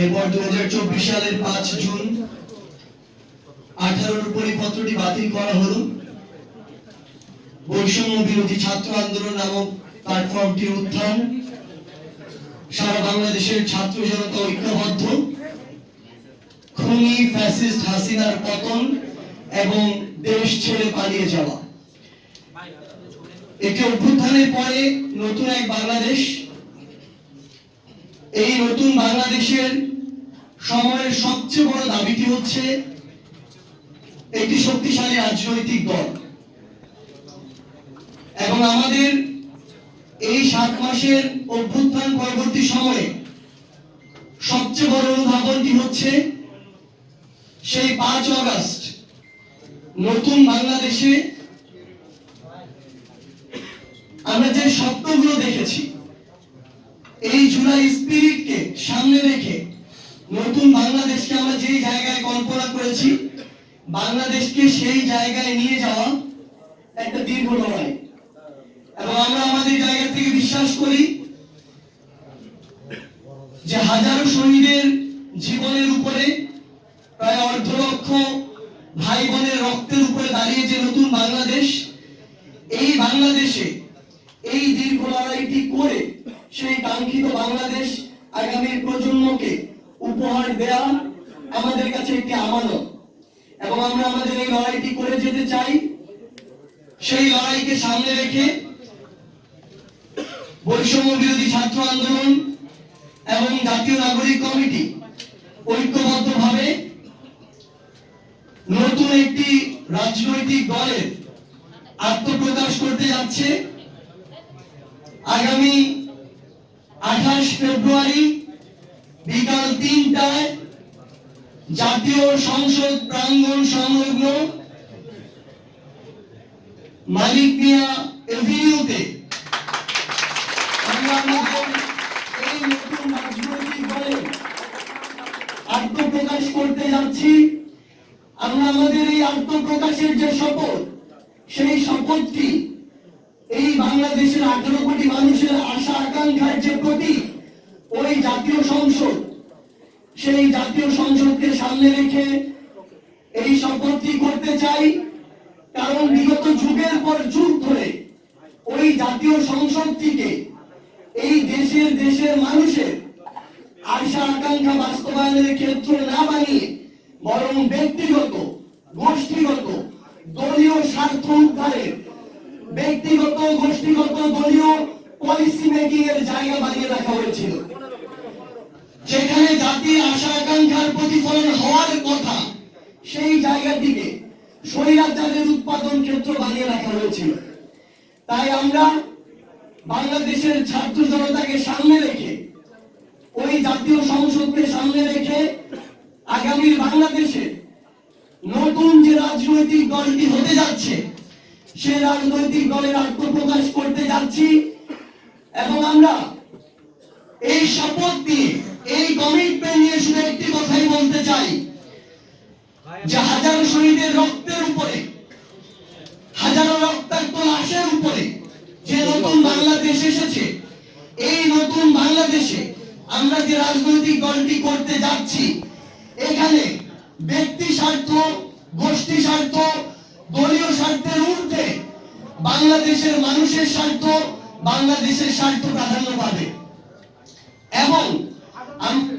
এরপর দু সালের পাঁচ জুন আঠারোর পরিপত্রটি বাতিল করা হলো। বৈষম্য বিরোধী ছাত্র আন্দোলন নামক প্ল্যাটফর্মটির উত্থান। সারা বাংলাদেশের ছাত্র জনতা ঐক্যবদ্ধ। খুনি ফ্যাসিস্ট হাসিনার পতন এবং দেশ ছেড়ে পালিয়ে যাওয়া। একটি অভ্যুত্থানের পরে নতুন এক বাংলাদেশ এই নতুন বাংলাদেশের সময়ের সবচেয়ে বড় দাবিটি হচ্ছে একটি শক্তিশালী রাজনৈতিক দল। এবং আমাদের এই সাত মাসের অভ্যুত্থান পরবর্তী সময়ে সবচেয়ে বড় অনুধাবনটি হচ্ছে সেই পাঁচ অগস্ট, নতুন বাংলাদেশে আমরা যে স্বপ্নগুলো দেখেছি জুলাই স্পিরিটকে সামনে রেখে নতুন বাংলাদেশকে আমরা যেই জায়গায় কল্পনা করেছি, বাংলাদেশকে সেই জায়গায় নিয়ে যাওয়া একটা দীর্ঘ লড়াই। এবং আমরা আমাদের জায়গা থেকে বিশ্বাস করি যে হাজারো শহীদের জীবনের উপরে, প্রায় অর্ধ লক্ষ ভাই বোনের রক্তের উপরে দাঁড়িয়ে যে নতুন বাংলাদেশ, এই বাংলাদেশে এই দীর্ঘ লড়াইটি করে সেই কাঙ্ক্ষিত বাংলাদেশ আগামী প্রজন্মকে উপহার দেয়া আমাদের কাছে একটি আমানত। এবং আমরা আমাদের এই লড়াইটি করে যেতে চাই, সেই লড়াইকে সামনে রেখে বৈষম্য বিরোধী ছাত্র আন্দোলন এবং জাতীয় নাগরিক কমিটি ঐক্যবদ্ধভাবে নতুন একটি রাজনৈতিক দলের আত্মপ্রকাশ করতে যাচ্ছে। আগামী আঠাশ ফেব্রুয়ারি বিকাল তিনটায় জাতীয় সংসদ প্রাঙ্গণ সংলগ্ন মালিক মিয়া এভিনিউতে আত্মপ্রকাশ করতে যাচ্ছি। আমরা আমাদের এই আত্মপ্রকাশের যে শপথ, সেই শপথটি এই বাংলাদেশের আঠারো কোটি মানুষের আকাঙ্ক্ষার যে প্রতীক, ওই জাতীয় সংসদ, সেই জাতীয় সংসদকে সামনে রেখে এই শপথটি করতে চাই। কারণ বিগত যুগের পর যুগ ধরে ওই জাতীয় সংসদটিকে এই দেশের দেশের মানুষের আশা, আকাঙ্ক্ষা বাস্তবায়নের ক্ষেত্র না বানিয়ে বরং ব্যক্তিগত, গোষ্ঠীগত, দলীয় স্বার্থ উদ্ধারের ব্যক্তিগত, গোষ্ঠীগত, দলীয় পলিসি মেকিং এর জায়গা বানিয়ে রাখা হয়েছিল। যেখানে জাতির আশা আকাঙ্ক্ষার প্রতিফলন হওয়ার কথা, সেই জায়গাটিকে স্বৈরাচারের উৎপাদন ক্ষেত্র বানিয়ে রাখা হয়েছিল। তাই আমরা বাংলাদেশের ছাত্র জনতাকে সামনে রেখে, ওই জাতীয় সংসদকে সামনে রেখে আগামীর বাংলাদেশে নতুন যে রাজনৈতিক দলটি হতে যাচ্ছে, সে রাজনৈতিক দলের আত্মপ্রকাশ করতে যাচ্ছি। এবং আমরা এই শপথ নিয়ে এই কমিটমেন্ট নিয়ে শুধু একটি কথাই বলতে চাই। যে হাজারো শহীদের রক্তের উপরে, হাজারো রক্তাক্ত লাশের উপরে যে নতুন বাংলাদেশ এসেছে, এই নতুন বাংলাদেশে আমরা যে রাজনৈতিক দলটি করতে যাচ্ছি, এখানে ব্যক্তি স্বার্থ, গোষ্ঠী স্বার্থ, দলীয় স্বার্থের ঊর্ধ্বে বাংলাদেশের মানুষের স্বার্থ বাংলাদেশের স্বার্থ প্রাধান্য পাবে। এবং আম-